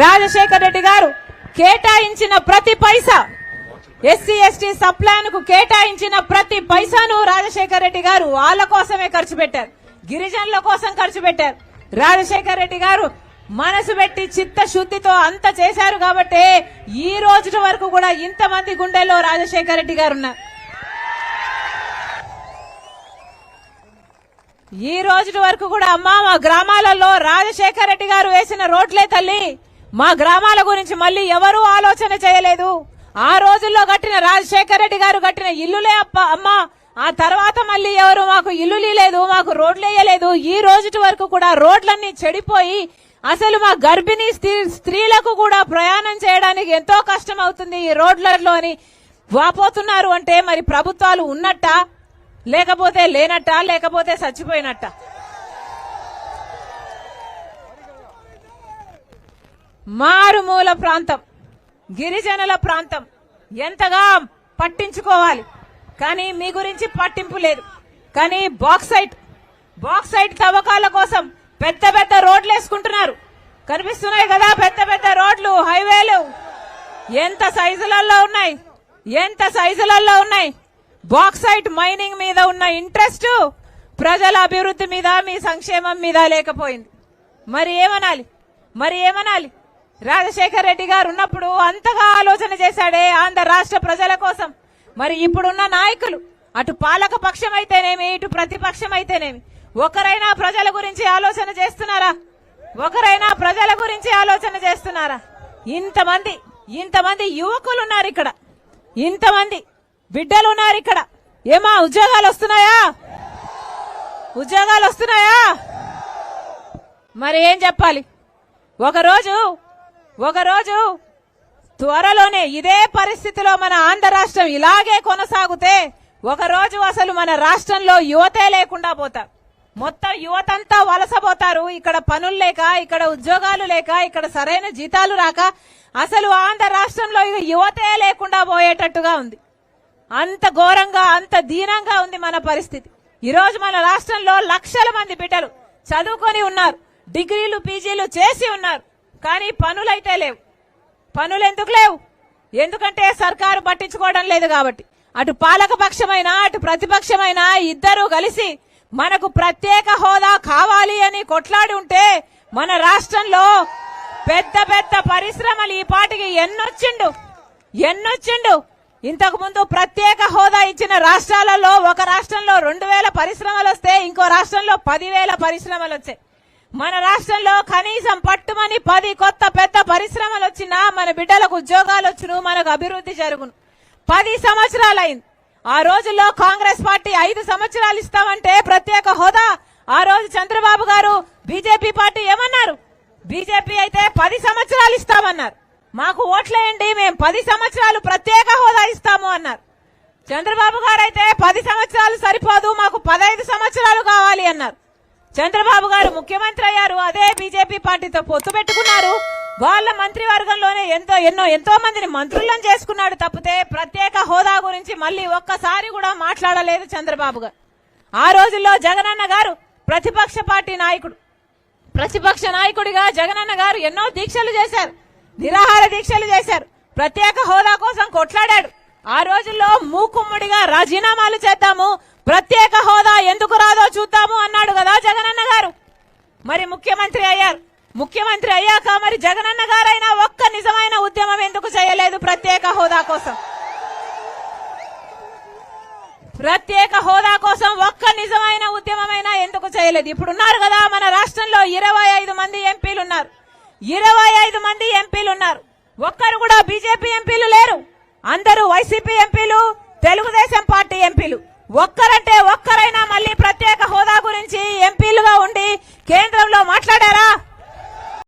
రాజశేఖర్ రెడ్డి గారు కేటాయించిన ప్రతి పైసా ఎస్సీ ఎస్టీ సప్లాన్కు కేటాయించిన ప్రతి పైసాను రాజశేఖర్ రెడ్డి గారు వాళ్ళ కోసమే ఖర్చు పెట్టారు. గిరిజనుల కోసం ఖర్చు పెట్టారు. రాజశేఖర్ రెడ్డి గారు మనసు పెట్టి చిత్తశుద్ధితో అంత చేశారు కాబట్టి ఈ రోజు వరకు కూడా ఇంతమంది గుండెల్లో రాజశేఖర్ రెడ్డి గారు ఉన్నారు. ఈ రోజు వరకు కూడా అమ్మా మా గ్రామాలలో రాజశేఖర రెడ్డి గారు వేసిన రోడ్లే తల్లి. మా గ్రామాల గురించి మళ్ళీ ఎవరూ ఆలోచన చేయలేదు. ఆ రోజుల్లో కట్టిన రాజశేఖర రెడ్డి గారు కట్టిన ఇల్లులే అప్ప అమ్మా. ఆ తర్వాత మళ్ళీ ఎవరు మాకు ఇల్లు లేదు మాకు రోడ్లు వేయలేదు. ఈ రోజు వరకు కూడా రోడ్లన్నీ చెడిపోయి అసలు మా గర్భిణీ స్త్రీ- స్త్రీలకు కూడా ప్రయాణం చేయడానికి ఎంతో కష్టం అవుతుంది ఈ రోడ్లలో అని వాపోతున్నారు అంటే మరి ప్రభుత్వాలు ఉన్నట్టా? లేకపోతే లేనట్ట? లేకపోతే చచ్చిపోయినట్ట? మారుమూల ప్రాంతం గిరిజనుల ప్రాంతం ఎంతగా పట్టించుకోవాలి. కానీ మీ గురించి పట్టింపు లేదు. కానీ బాక్సైట్ బాక్సైట్ తవ్వకాల కోసం పెద్ద పెద్ద రోడ్లు వేసుకుంటున్నారు కనిపిస్తున్నాయి కదా పెద్ద పెద్ద రోడ్లు హైవేలు. ఎంత సైజులలో ఉన్నాయి? ఎంత సైజులలో ఉన్నాయి? బాక్సైట్ మైనింగ్ మీద ఉన్న ఇంట్రెస్ట్ ప్రజల అభివృద్ధి మీద మీ సంక్షేమం మీద లేకపోయింది. మరి ఏమనాలి? మరి ఏమనాలి? రాజశేఖర్ రెడ్డి గారు ఉన్నప్పుడు అంతగా ఆలోచన చేశాడే ఆంధ్ర రాష్ట్ర ప్రజల కోసం. మరి ఇప్పుడున్న నాయకులు అటు పాలక పక్షం అయితేనేమి ఇటు ప్రతిపక్షం అయితేనేమి ఒకరైనా ప్రజల గురించి ఆలోచన చేస్తున్నారా? ఒకరైనా ప్రజల గురించి ఆలోచన చేస్తున్నారా? ఇంతమంది ఇంతమంది యువకులు ఉన్నారు ఇక్కడ. ఇంతమంది బిడ్డలు ఉన్నారు ఇక్కడ. ఏమా ఉద్యోగాలు వస్తున్నాయా? ఉద్యోగాలు వస్తున్నాయా? మరి ఏం చెప్పాలి? ఒకరోజు ఒకరోజు త్వరలోనే ఇదే పరిస్థితిలో మన ఆంధ్ర రాష్ట్రం ఇలాగే కొనసాగితే ఒకరోజు అసలు మన రాష్ట్రంలో యువతే లేకుండా పోతారు. మొత్తం యువతంతా వలసపోతారు. ఇక్కడ పనులు లేక ఇక్కడ ఉద్యోగాలు లేక ఇక్కడ సరైన జీతాలు రాక అసలు ఆంధ్ర రాష్ట్రంలో ఇక యువతే లేకుండా పోయేటట్టుగా ఉంది. అంత ఘోరంగా అంత దీనంగా ఉంది మన పరిస్థితి. ఈరోజు మన రాష్ట్రంలో లక్షల మంది బిడ్డలు చదువుకొని ఉన్నారు. డిగ్రీలు పీజీలు చేసి ఉన్నారు. కానీ పనులైతే లేవు. పనులు ఎందుకు లేవు? ఎందుకంటే సర్కారు పట్టించుకోవడం లేదు కాబట్టి. అటు పాలక పక్షమైన అటు ప్రతిపక్షమైన ఇద్దరు కలిసి మనకు ప్రత్యేక హోదా కావాలి అని కొట్లాడి ఉంటే మన రాష్ట్రంలో పెద్ద పెద్ద పరిశ్రమలు ఈ పాటికి ఎన్నొచ్చిండు? ఎన్నొచ్చిండు? ఇంతకు ముందు ప్రత్యేక హోదా ఇచ్చిన రాష్ట్రాలలో ఒక రాష్ట్రంలో రెండు వేల పరిశ్రమలు వస్తే ఇంకో రాష్ట్రంలో పదివేల పరిశ్రమలు వచ్చాయి. మన రాష్ట్రంలో కనీసం పట్టుమని పది కొత్త పెద్ద పరిశ్రమలు వచ్చినా మన బిడ్డలకు ఉద్యోగాలు వచ్చును మనకు అభివృద్ధి జరుగును. పది సంవత్సరాలైంది. ఆ రోజుల్లో కాంగ్రెస్ పార్టీ ఐదు సంవత్సరాలు ఇస్తామంటే ప్రత్యేక హోదా. ఆ రోజు చంద్రబాబు గారు బీజేపీ పార్టీ ఏమన్నారు? బీజేపీ అయితే పది సంవత్సరాలు ఇస్తామన్నారు. మాకు ఓట్లేయండి మేము పది సంవత్సరాలు ప్రత్యేక హోదా ఇస్తాము అన్నారు. చంద్రబాబు గారు అయితే పది సంవత్సరాలు సరిపోదు మాకు పదహైదు సంవత్సరాలు కావాలి అన్నారు. చంద్రబాబు గారు ముఖ్యమంత్రి అయ్యారు. అదే బీజేపీ పార్టీతో పొత్తు పెట్టుకున్నారు. వాళ్ళ మంత్రివర్గంలోనే ఎంతో ఎన్నో ఎంతో మందిని మంత్రులను చేసుకున్నాడు తప్పితే ప్రత్యేక హోదా గురించి మళ్ళీ ఒక్కసారి కూడా మాట్లాడలేదు చంద్రబాబు గారు. ఆ రోజుల్లో జగనన్న గారు ప్రతిపక్ష పార్టీ నాయకుడు. ప్రతిపక్ష నాయకుడిగా జగనన్న గారు ఎన్నో దీక్షలు చేశారు. నిరాహార దీక్షలు చేశారు. ప్రత్యేక హోదా కోసం కొట్లాడాడు. ఆ రోజుల్లో మూకుమ్ముడిగా రాజీనామాలు చేద్దాము. ప్రత్యేక హోదా ఎందుకు రాదో చూద్దాము అన్నాడు కదా జగనన్న గారు. మరి ముఖ్యమంత్రి అయ్యారు. ముఖ్యమంత్రి అయ్యాక మరి జగనన్న గారైనా ఒక్క నిజమైన ఉద్యమం ఎందుకు చేయలేదు ప్రత్యేక హోదా కోసం? ప్రత్యేక హోదా కోసం ఒక్క నిజమైన ఉద్యమమైనా ఎందుకు చేయలేదు? ఇప్పుడు ఉన్నారు కదా మన రాష్ట్రంలో ఇరవై ఐదు మంది ఎంపీలు ఉన్నారు ఇరవై ఐదు మంది ఎంపీలు ఉన్నారు ఒక్కరు కూడా బీజేపీ ఎంపీలు లేరు. అందరూ వైసీపీ ఎంపీలు తెలుగుదేశం పార్టీ ఎంపీలు. ఒక్కరంటే ఒక్కరైనా మళ్ళీ ప్రత్యేక హోదా గురించి ఎంపీలుగా ఉండి కేంద్రంలో మాట్లాడారా?